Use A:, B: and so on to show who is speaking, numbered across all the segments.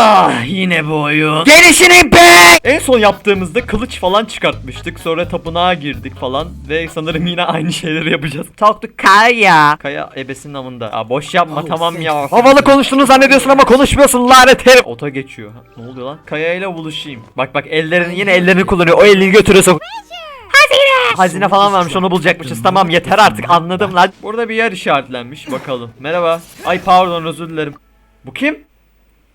A: Ah yine bu oyun. Gelişinin be! En son yaptığımızda kılıç falan çıkartmıştık. Sonra tapınağa girdik falan. Ve sanırım yine aynı şeyleri yapacağız. Talk Kaya. Kaya ebesinin amında. Ya boş yapma tamam ya. Havalı konuştuğunu zannediyorsun ama konuşmuyorsun lanet herif. Ota geçiyor. Ha, ne oluyor lan? Kaya ile buluşayım. Bak bak ellerini yine ellerini kullanıyor. O elini götürüyorsun. Hazine! Hazine falan varmış onu bulacakmışız. Tamam yeter artık anladım lan. Burada bir yer işaretlenmiş bakalım. Merhaba. Ay pardon özür dilerim. Bu kim?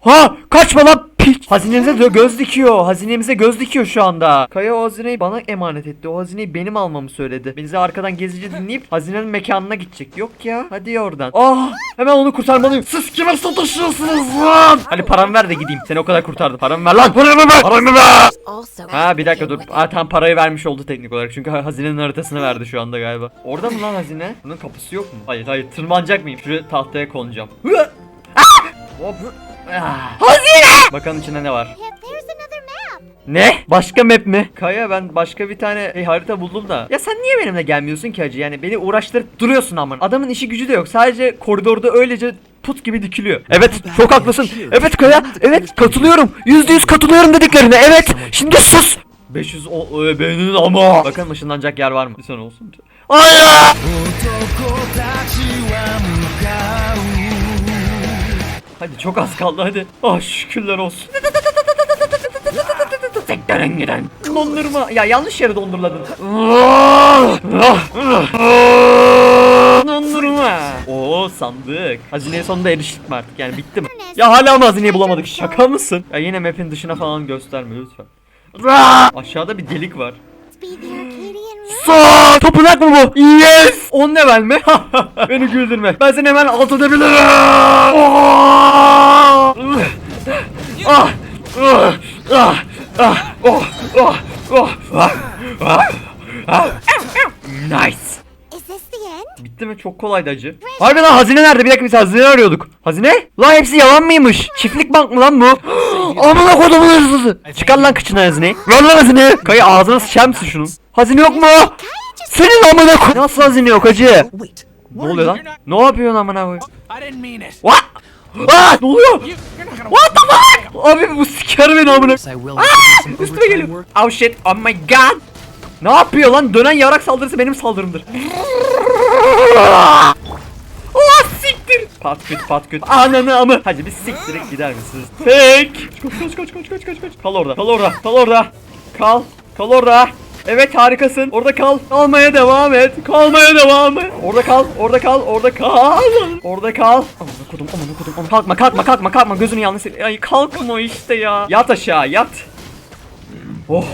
A: Ha kaçma lan piç. Hazinemize göz dikiyor. Hazinemize göz dikiyor şu anda. Kaya o hazineyi bana emanet etti. O hazineyi benim almamı söyledi. Bizi arkadan gezici dinleyip hazinenin mekanına gidecek. Yok ya. Hadi oradan. Ah hemen onu kurtarmalıyım. Siz kime sataşıyorsunuz lan? Hadi paramı ver de gideyim. Seni o kadar kurtardım. Paramı ver lan. Paramı ver. Paramı ver. Ha bir dakika dur. Aa tam parayı vermiş oldu teknik olarak. Çünkü ha- hazinenin haritasını verdi şu anda galiba. Orada mı lan hazine? Bunun kapısı yok mu? Hayır hayır tırmanacak mıyım? Şuraya tahtaya konacağım. Ah! Hop. Ah! Hazine! Bakalım içinde ne var? Ne? Başka map mi? Kaya ben başka bir tane e, harita buldum da. Ya sen niye benimle gelmiyorsun ki hacı? Yani beni uğraştırıp duruyorsun aman. Adamın işi gücü de yok. Sadece koridorda öylece put gibi dikiliyor. Evet çok haklısın. Evet Kaya. Evet katılıyorum. Yüzde yüz katılıyorum dediklerine. Evet. Şimdi sus. 500 o, e, benim ama. Bakalım ışınlanacak yer var mı? Bir olsun. Hayır. Hadi çok az kaldı hadi. Ah şükürler olsun. Sektörün giden. Dondurma. Ya yanlış yere dondurladın. Dondurma. Oo sandık. Hazineye sonunda eriştik mi artık? Yani bitti mi? Ya hala mı hazineyi bulamadık? Şaka mısın? Ya yine map'in dışına falan gösterme lütfen. Aşağıda bir delik var. Sağ! Tapınak mı bu? Yes! 10 level mi? Beni güldürme. Ben seni hemen alt edebilirim. ah! Ah! Ah! Ah! Ah! Oh! Oh! Oh! Ah! Ah! Ah! Nice.
B: Is this the end?
A: Bitti mi? Çok kolaydı acı. Harbi lan hazine nerede? Bir dakika biz hazine arıyorduk. Hazine? Lan hepsi yalan mıymış? Çiftlik bank mı lan bu? Amına kodumun hırsızı. Çıkar lan kıçına hazineyi. Ver lan hazineyi. Kayı ağzına sıçar mısın şunun? Hazine yok mu? Senin amına koy. Nasıl hazine yok hacı? Ne oluyor lan? Ne yapıyorsun amına koy?
C: İt.
A: What? Aa, ne oluyor? What the fuck? Abi bu siker beni amına.
C: Will some
A: Üstüme geliyor. Oh shit, oh my god. Ne yapıyor lan? Dönen yarak saldırısı benim saldırımdır. Oh siktir. Pat küt pat küt. Ananı amı. Hadi bir siktirip gider misiniz? Kaç kaç kaç kaç kaç kaç kaç. Kal orada. Kal orada. Kal orada. Kal. Kal orada. Evet harikasın. Orada kal. Kalmaya devam et. Kalmaya devam et. Orada kal. Orada kal. Orada kal. Orada kal. Aman okudum. Aman okudum. Aman. Kalkma kalkma kalkma kalkma. Gözünü yanlış. Ay kalkma işte ya. Yat aşağı yat. Oh.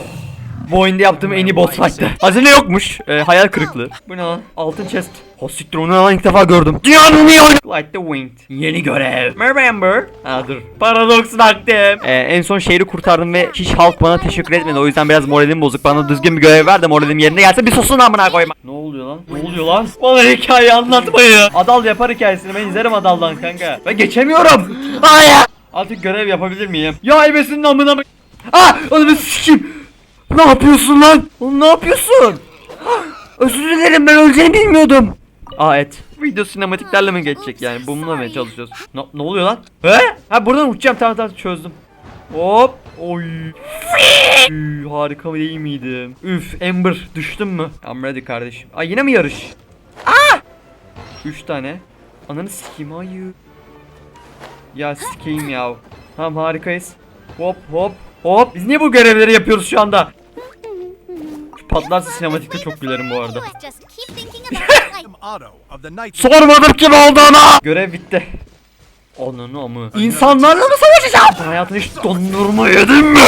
A: Bu oyunda yaptığım en iyi boss fight'tı. Hazine yokmuş. Ee, hayal kırıklığı. Bu ne lan? Altın chest. Ha siktir onu lan ilk defa gördüm. Dünyanın iyi oyunu. Light the Winged. Yeni görev. Amber. Ha dur. Paradox baktım. Ee, en son şehri kurtardım ve hiç halk bana teşekkür etmedi. O yüzden biraz moralim bozuk. Bana düzgün bir görev ver de moralim yerine gelse bir susun amına koyma. Ne oluyor lan? Ne oluyor lan? Bana hikaye anlatmayın. Adal yapar hikayesini. Ben izlerim Adal'dan kanka. Ben geçemiyorum. Hayır. Artık görev yapabilir miyim? Ya ebesinin amına. Ah! Onu bir sikeyim. Ne yapıyorsun lan? Oğlum ne yapıyorsun? Ah, Özür dilerim ben öleceğini bilmiyordum. Aa evet. Video sinematiklerle mi geçecek yani? Bununla mı çalışıyoruz? Ne, ne oluyor lan? He? Ha buradan uçacağım tamam tamam çözdüm. Hop. Oy. Üy, harika değil miydim? Üf Amber düştün mü? I'm ready kardeşim. Ay yine mi yarış? Aa! Üç tane. Ananı sikeyim hayır. Ya sikeyim ya. Tamam harikayız. Hop hop hop. Biz niye bu görevleri yapıyoruz şu anda? Patlarsa sinematikte çok gülerim bu arada. Sormadım kim olduğunu. Görev bitti. Onunu amı. İnsanlarla mı savaşacağım? Sen hayatında hiç dondurma yedin mi?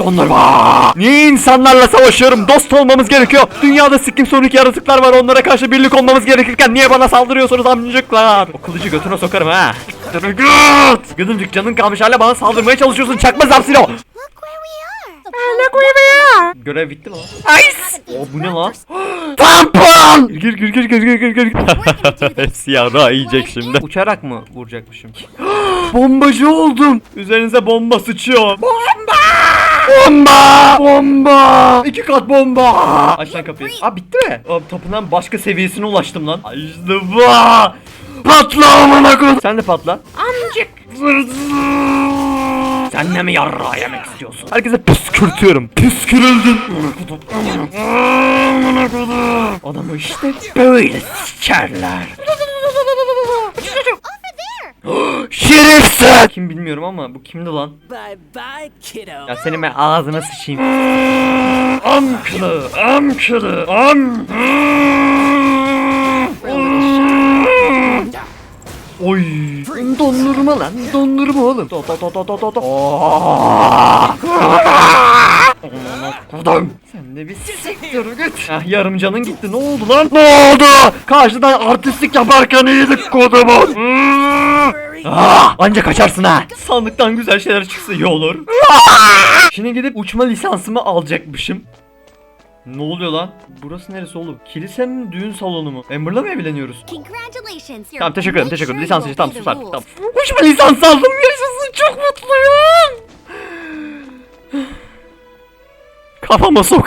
A: Dondurma. Niye insanlarla savaşıyorum? Dost olmamız gerekiyor. Dünyada sikkim sonik yaratıklar var. Onlara karşı birlik olmamız gerekirken niye bana saldırıyorsunuz amcıklar? O kılıcı götüne sokarım ha. Gıdımcık canın kalmış hala bana saldırmaya çalışıyorsun. Çakma zapsilo.
B: look where we are.
A: Görev bitti mi lan? Ice. O bu ne lan? Tampon! Gir gir gir gir gir gir gir. Hepsi yara yiyecek şimdi. Uçarak mı vuracakmışım? Bombacı oldum. Üzerinize bomba sıçıyor. Bomba! Bomba! Bomba! İki kat bomba! Aç lan kapıyı. Aa bitti mi? Aa, tapınağın başka seviyesine ulaştım lan. İşte bu! Patla amına koy. Sen de patla. Amcık. Sen ne mi yarra yemek istiyorsun? Herkese püskürtüyorum. Püskürüldün. Adamı işte böyle sikerler. Şerefsiz! Kim bilmiyorum ama bu kimdi lan?
D: Bye bye, kiddo.
A: Ya senin ben ağzına sıçayım. Amkılı, amkılı, am. Oy. Dondurma lan, dondurma oğlum. Do do do do do do do. Kudum. Sen de bir siktir git. Ah yarım canın gitti. Ne oldu lan? Ne oldu? Karşıdan artistlik yaparken iyiydik kodumun. Ah, anca kaçarsın ha. Sandıktan güzel şeyler çıksa iyi olur. Şimdi gidip uçma lisansımı alacakmışım. Ne oluyor lan? Burası neresi oğlum? Kilise mi düğün salonu mu? Amber'la mı evleniyoruz? Tamam teşekkür ederim teşekkür ederim. Lisans için tamam sus artık tamam. Uçma lisans aldım yaşasın çok mutluyum. Kafama sokayım.